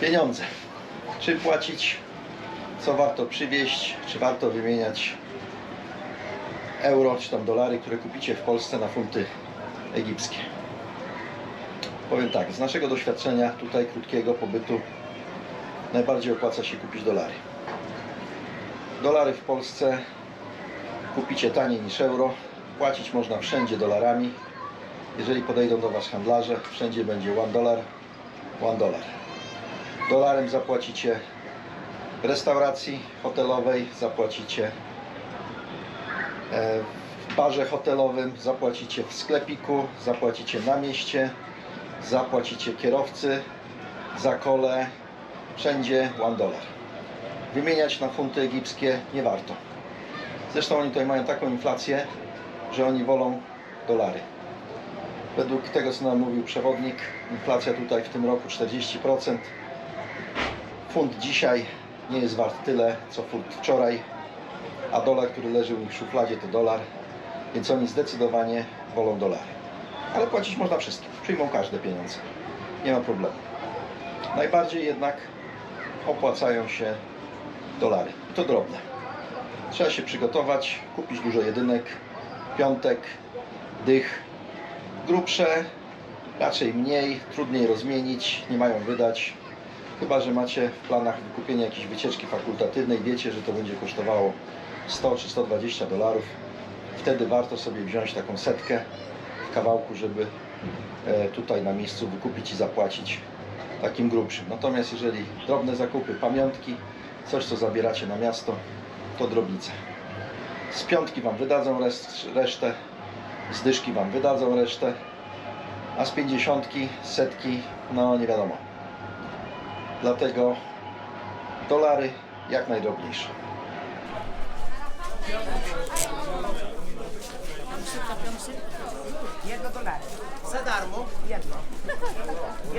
Pieniądze. Czy płacić, co warto przywieźć, czy warto wymieniać euro, czy tam dolary, które kupicie w Polsce na funty egipskie. Powiem tak, z naszego doświadczenia tutaj krótkiego pobytu najbardziej opłaca się kupić dolary. Dolary w Polsce kupicie taniej niż euro. Płacić można wszędzie dolarami. Jeżeli podejdą do Was handlarze, wszędzie będzie 1 dolar, 1 dolar. Dolarem zapłacicie restauracji hotelowej, zapłacicie e, w barze hotelowym, zapłacicie w sklepiku, zapłacicie na mieście, zapłacicie kierowcy, za kole, wszędzie 1 dolar. Wymieniać na funty egipskie nie warto. Zresztą oni tutaj mają taką inflację, że oni wolą dolary. Według tego, co nam mówił przewodnik, inflacja tutaj w tym roku 40%. Funt dzisiaj nie jest wart tyle, co funt wczoraj, a dolar, który leży u nich w szufladzie, to dolar, więc oni zdecydowanie wolą dolary. Ale płacić można wszystkim, przyjmą każde pieniądze, nie ma problemu. Najbardziej jednak opłacają się dolary, I to drobne. Trzeba się przygotować, kupić dużo jedynek, piątek, dych, grubsze, raczej mniej, trudniej rozmienić, nie mają wydać. Chyba, że macie w planach wykupienie jakiejś wycieczki fakultatywnej, wiecie, że to będzie kosztowało 100 czy 120 dolarów. Wtedy warto sobie wziąć taką setkę w kawałku, żeby e, tutaj na miejscu wykupić i zapłacić takim grubszym. Natomiast jeżeli drobne zakupy, pamiątki, coś co zabieracie na miasto, to drobnice. Z piątki Wam wydadzą resztę, z dyszki Wam wydadzą resztę, a z pięćdziesiątki, setki, no nie wiadomo. Dlatego dolary jak najdrobniejsze. Jedno dolar. Za darmo. Jedno.